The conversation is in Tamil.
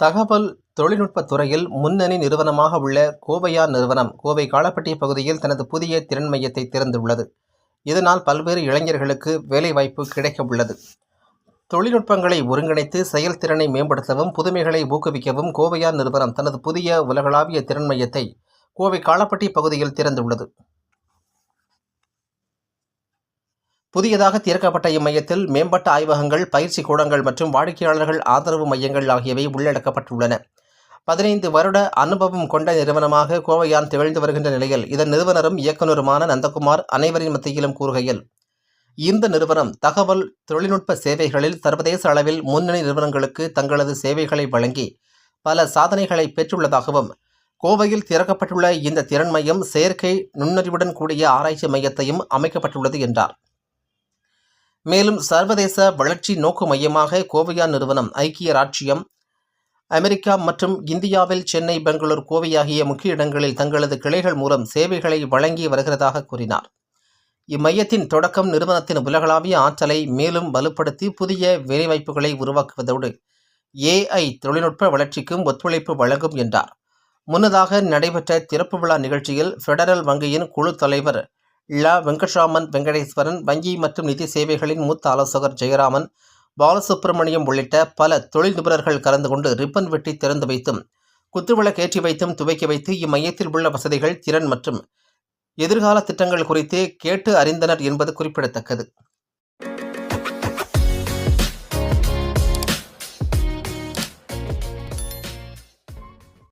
தகவல் தொழில்நுட்ப துறையில் முன்னணி நிறுவனமாக உள்ள கோவையா நிறுவனம் கோவை காலப்பட்டி பகுதியில் தனது புதிய திறன் மையத்தை திறந்துள்ளது. இதனால் பல்வேறு இளைஞர்களுக்கு வேலைவாய்ப்பு கிடைக்க உள்ளது தொழில்நுட்பங்களை ஒருங்கிணைத்து செயல்திறனை மேம்படுத்தவும் புதுமைகளை ஊக்குவிக்கவும் கோவையா நிறுவனம் தனது புதிய உலகளாவிய திறன் மையத்தை கோவை காலப்பட்டி பகுதியில் திறந்துள்ளது. புதியதாக திறக்கப்பட்ட இம்மையத்தில் மேம்பட்ட ஆய்வகங்கள் பயிற்சி கூடங்கள் மற்றும் வாடிக்கையாளர்கள் ஆதரவு மையங்கள் ஆகியவை உள்ளடக்கப்பட்டுள்ளன. பதினைந்து வருட அனுபவம் கொண்ட நிறுவனமாக கோவையான் திகழ்ந்து வருகின்ற நிலையில் இதன் நிறுவனரும் இயக்குநருமான நந்தகுமார் அனைவரின் மத்தியிலும் கூறுகையில் இந்த நிறுவனம் தகவல் தொழில்நுட்ப சேவைகளில் சர்வதேச அளவில் முன்னணி நிறுவனங்களுக்கு தங்களது சேவைகளை வழங்கி பல சாதனைகளை பெற்றுள்ளதாகவும் கோவையில் திறக்கப்பட்டுள்ள இந்த திறன் மையம் செயற்கை நுண்ணறிவுடன் கூடிய ஆராய்ச்சி மையத்தையும் அமைக்கப்பட்டுள்ளது என்றார். மேலும் சர்வதேச வளர்ச்சி நோக்கு மையமாக கோவையா நிறுவனம் ஐக்கிய ராட்சியம் அமெரிக்கா மற்றும் இந்தியாவில் சென்னை பெங்களூர் கோவை ஆகிய முக்கிய இடங்களில் தங்களது கிளைகள் மூலம் சேவைகளை வழங்கி வருகிறதாக கூறினார். இம்மையத்தின் தொடக்கம் நிறுவனத்தின் உலகளாவிய ஆற்றலை மேலும் வலுப்படுத்தி புதிய வேலைவாய்ப்புகளை உருவாக்குவதோடு ஏஐ தொழில்நுட்ப வளர்ச்சிக்கும் ஒத்துழைப்பு வழங்கும் என்றார். முன்னதாக நடைபெற்ற திறப்பு விழா நிகழ்ச்சியில் ஃபெடரல் வங்கியின் குழு தலைவர் ல வெங்கட்ராமன் வெங்கடேஸ்வரன் வங்கி மற்றும் நிதி சேவைகளின் மூத்த ஆலோசகர் ஜெயராமன் பாலசுப்பிரமணியம் உள்ளிட்ட பல தொழில் நிபுணர்கள் கலந்து கொண்டு ரிப்பன் வெட்டி திறந்து வைத்தும் குத்துவிளக்கு ஏற்றி வைத்தும் துவக்கி வைத்து இம்மையத்தில் உள்ள வசதிகள் திறன் மற்றும் எதிர்கால திட்டங்கள் குறித்து கேட்டு அறிந்தனர் என்பது குறிப்பிடத்தக்கது.